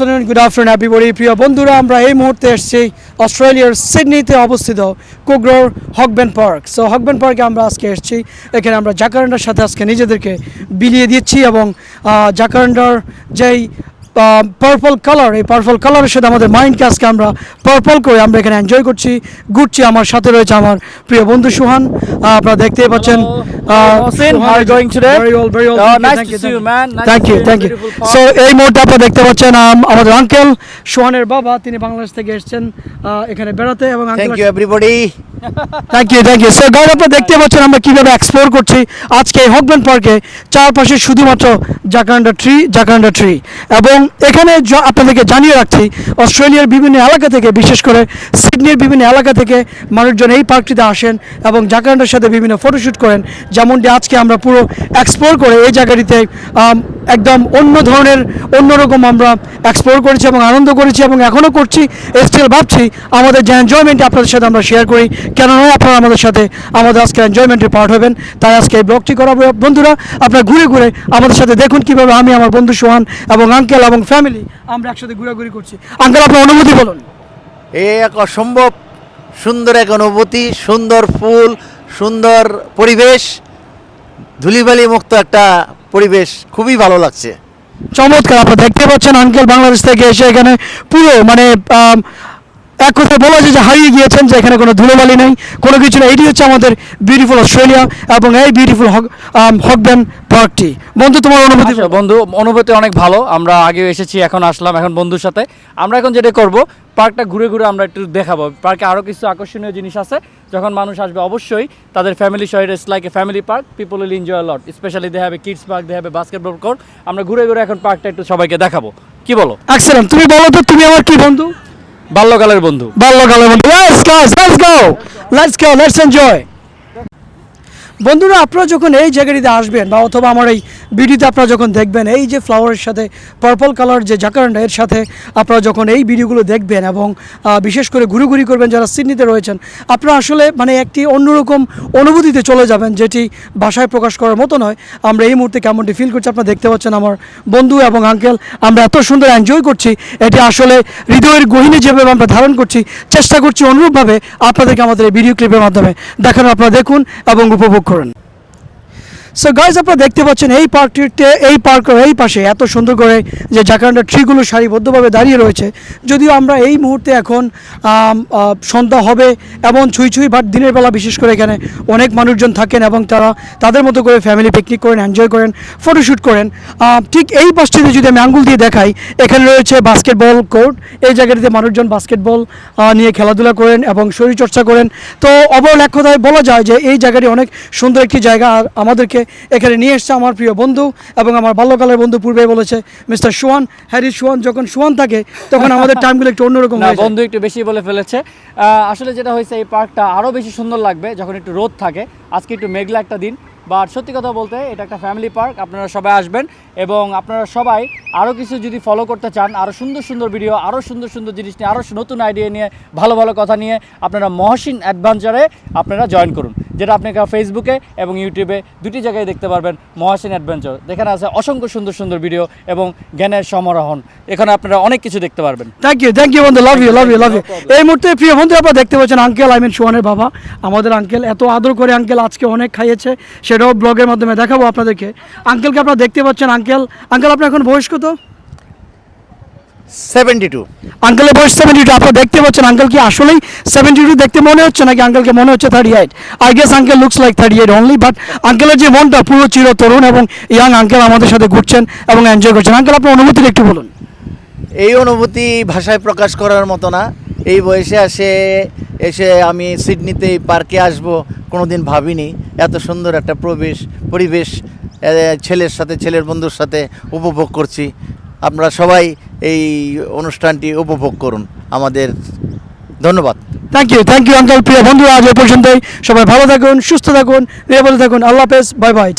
Good afternoon everybody প্রিয় বন্ধুরা, আমরা এই মুহূর্তে এসেছি অস্ট্রেলিয়ার সিডনিতে অবস্থিত কুগ্রোর হকবেন পার্ক। সো হকবেন পার্কে আমরা আজকে এসেছি। এখানে আমরা জাকারান্ডার সাথে আজকে নিজেদেরকে বিলিয়ে দিচ্ছি এবং জাকারান্ডার যেই পার্পল কালার এই পার্পল কালারের সাথে আমাদের মাইন্ডকে আজকে আমরা পার্পল করে আমরা এখানে এনজয় করছি। ঘুরছি আমার সাথে রয়েছে আমার প্রিয় বন্ধু সুহান। আপনারা দেখতেই পাচ্ছেন thank you thank you. So এই মুহূর্তে আপনারা দেখতে পাচ্ছেন আমাদের আঙ্কেল সোহানের বাবা তিনি বাংলাদেশ থেকে এসেছেন আহ, এখানে বেড়াতে এবং thank you everybody thank you thank you so guide আপনারা দেখতে পাচ্ছেন আমরা কীভাবে এক্সপ্লোর করছি। আজকে হকম্যান পার্কে চারপাশে শুধুমাত্র জাকান্ডা ট্রি জাকান্ডা ট্রি এবং এখানে আপনাদেরকে জানিয়ে রাখছি, অস্ট্রেলিয়ার বিভিন্ন এলাকা থেকে, বিশেষ করে সিডনির বিভিন্ন এলাকা থেকে মানুষজন এই পার্কটিতে আসেন এবং জাকান্ডার সাথে বিভিন্ন ফটোশ্যুট করেন। যেমনটি আজকে আমরা পুরো এক্সপ্লোর করে এই জায়গাটিতে একদম অন্য ধরনের অন্যরকম আমরা এক্সপ্লোর করেছি এবং আনন্দ করেছি এবং এখনও করছি। স্টিল ভাবছি আমাদের যে এনজয়মেন্ট আপনাদের সাথে আমরা শেয়ার করি, কেননা আপনারা আমাদের সাথে আমাদের আজকে এনজয়মেন্টের পার্ট হবেন। তাই আজকে এই ব্লগটি করা বন্ধুরা, আপনারা ঘুরে ঘুরে আমাদের সাথে দেখুন কীভাবে আমি, আমার বন্ধু সোহান এবং আঙ্কেল এবং ফ্যামিলি আমরা একসাথে ঘোরাঘুরি করছি। আঙ্কেল আপনার অনুমতি বলুন। এ এক অসম্ভব সুন্দর এক অনুভূতি, সুন্দর ফুল, সুন্দর পরিবেশ, ধুলিবালি মুক্ত একটা পরিবেশ খুবই ভালো লাগছে। চমৎকার, আপনারা দেখতে পাচ্ছেন, আঙ্কেল বাংলাদেশ থেকে এসে এখানে পুরো মানে এক কথায় বলা যায় যে হারিয়ে গিয়েছেন যে এখানে কোনো ধুলোবালি নেই। কোনো কিছু নেই। এটি হচ্ছে আমাদের বিউটিফুল অস্ট্রেলিয়া এবং এই বিউটিফুল হক হকবেন পার্কটি বন্ধু তোমার অনুভূতি আচ্ছা, বন্ধু অনুভূতি অনেক ভালো। আমরা আগেও এসেছি এখন আসলাম এখন বন্ধুর সাথে। আমরা এখন যেটা করব পার্কটা ঘুরে ঘুরে আমরা একটু দেখাবো। পার্কে আরও কিছু আকর্ষণীয় জিনিস আছে। যখন মানুষ আসবে অবশ্যই তাদের ফ্যামিলি সহ it's like a family park people will enjoy lot specially they have kids park they have basketball court আমরা ঘুরে ঘুরে এখন পার্কটা একটু সবাইকে দেখাবো। কি বলো? এক্সেলেন্ট তুমি বলো তো তুমি আমার কি বন্ধু? বাল্যকালের বন্ধু। বাল্যকালের বন্ধু। Let's go let's go let's go let's enjoy বন্ধুরা, আপনারা যখন এই জায়গাটিতে আসবেন বা অথবা আমার এই ভিডিওতে আপনারা যখন দেখবেন, এই যে ফ্লাওয়ারের সাথে পার্পল কালার যে জাকারান্ডা এর সাথে আপনারা যখন এই ভিডিওগুলো দেখবেন এবং বিশেষ করে ঘুরে ঘুরি করবেন যারা সিডনিতে রয়েছেন, আপনারা আসলে মানে একটি অন্যরকম অনুভূতিতে চলে যাবেন, যেটি ভাষায় প্রকাশ করার মতো নয়। আমরা এই মুহূর্তে কেমনটি ফিল করছি আপনারা দেখতে পাচ্ছেন আমার বন্ধু এবং আঙ্কেল আমরা এত সুন্দর এনজয় করছি, এটি আসলে হৃদয়ের গহিনে যেভাবে আমরা ধারণ করছি, চেষ্টা করছি অনুরূপভাবে আপনাদেরকে আমাদের এই ভিডিও ক্লিপের মাধ্যমে দেখানো আপনারা দেখুন এবং উপভোগ করুন সো গাইজ আপনারা দেখতে পাচ্ছেন এই পার্কটিতে, এই পার্কের এই পাশে এত সুন্দর করে যে জাকান্ডার ট্রিগুলো সারিবদ্ধভাবে দাঁড়িয়ে রয়েছে। যদিও আমরা এই মুহূর্তে এখন সন্ধ্যা হবে এমন ছুঁই ছুঁই বাট দিনের বেলা বিশেষ করে এখানে অনেক মানুষজন থাকেন এবং তারা তাদের মতো করে ফ্যামিলি পিকনিক করেন এনজয় করেন ফটোশ্যুট করেন। ঠিক এই পাশটিতে যদি আমি আঙ্গুল দিয়ে দেখাই, এখানে রয়েছে বাস্কেটবল কোর্ট এই জায়গাটিতে মানুষজন বাস্কেটবল নিয়ে খেলাধুলা করেন এবং শরীরচর্চা করেন। তো অবরল এক কথায় বলা যায় যে এই জায়গাটি অনেক সুন্দর একটি জায়গা। আর আমাদেরকে এখানে নিয়ে এসছে আমার প্রিয় বন্ধু এবং আমার বাল্যকালের বন্ধু পূর্বেই বলেছে মিস্টার সোয়ান হ্যারি সোয়ান যখন সোয়ান থাকে তখন আমাদের টাইমগুলো একটু অন্যরকম। বন্ধু একটু বেশি বলে ফেলেছে। আসলে যেটা হয়েছে এই পার্কটা আরও বেশি সুন্দর লাগবে যখন একটু রোদ থাকে। আজকে একটু মেঘলা একটা দিন। বাট সত্যি কথা বলতে এটা একটা ফ্যামিলি পার্ক আপনারা সবাই আসবেন এবং আপনারা সবাই আরও কিছু যদি ফলো করতে চান আরও সুন্দর সুন্দর ভিডিও আরও সুন্দর সুন্দর জিনিস নিয়ে আরও নতুন আইডিয়া নিয়ে ভালো ভালো কথা নিয়ে আপনারা মহসিন অ্যাডভেঞ্চারে আপনারা জয়েন করুন। যেটা আপনি ফেসবুকে এবং ইউটিউবে দুটি জায়গায় দেখতে পারবেন মহাসিন অ্যাডভেঞ্চার এখানে আছে অসংখ্য সুন্দর সুন্দর ভিডিও এবং জ্ঞানের সমারোহণ। এখানে আপনারা অনেক কিছু দেখতে পারবেন। থ্যাংক ইউ থ্যাংক ইউ বন্ধু। Love you love you love you এই মুহূর্তে প্রিয় বন্ধু আপনারা দেখতে পাচ্ছেন আঙ্কেল আই মিন সোহানের বাবা। আমাদের আঙ্কেল এত আদর করে আঙ্কেল আজকে অনেক খাইয়েছে। সেটাও ব্লগের মাধ্যমে দেখাবো আপনাদেরকে। আঙ্কেলকে আপনারা দেখতে পাচ্ছেন আঙ্কেল আঙ্কেল আপনার এখন বয়স কত সেভেন্টি টু। আঙ্কেলের বয়স সেভেন্টি টু আপনারা দেখতে পাচ্ছেন আঙ্কেল কি আসলেই সেভেন্টি টু দেখতে মনে হচ্ছে নাকি আঙ্কেলকে মনে হচ্ছে thirty eight I guess uncle looks like thirty eight only but আঙ্কেলের যে মনটা পুরো চির তরুণ এবং ইয়াং আঙ্কেল আমাদের সাথে ঘুরছেন এবং এনজয় করছেন। আঙ্কেল আপনার অনুভূতিটা একটু বলুন। এই অনুভূতি ভাষায় প্রকাশ করার মতো না। এই বয়সে আসে এসে আমি সিডনিতে এই পার্কে আসব কোনোদিন ভাবিনি। এত সুন্দর একটা প্রবেশ পরিবেশ ছেলের সাথে ছেলের বন্ধুর সাথে উপভোগ করছি। আপনারা সবাই এই অনুষ্ঠানটি উপভোগ করুন। আমাদের ধন্যবাদ। থ্যাংক ইউ থ্যাংক ইউ অঞ্চল প্রিয় বন্ধুরা, আজ এ পর্যন্তই। সবাই ভালো থাকুন, সুস্থ থাকুন, নিরাপদে থাকুন। আল্লাহ হাফেজ বাই বাই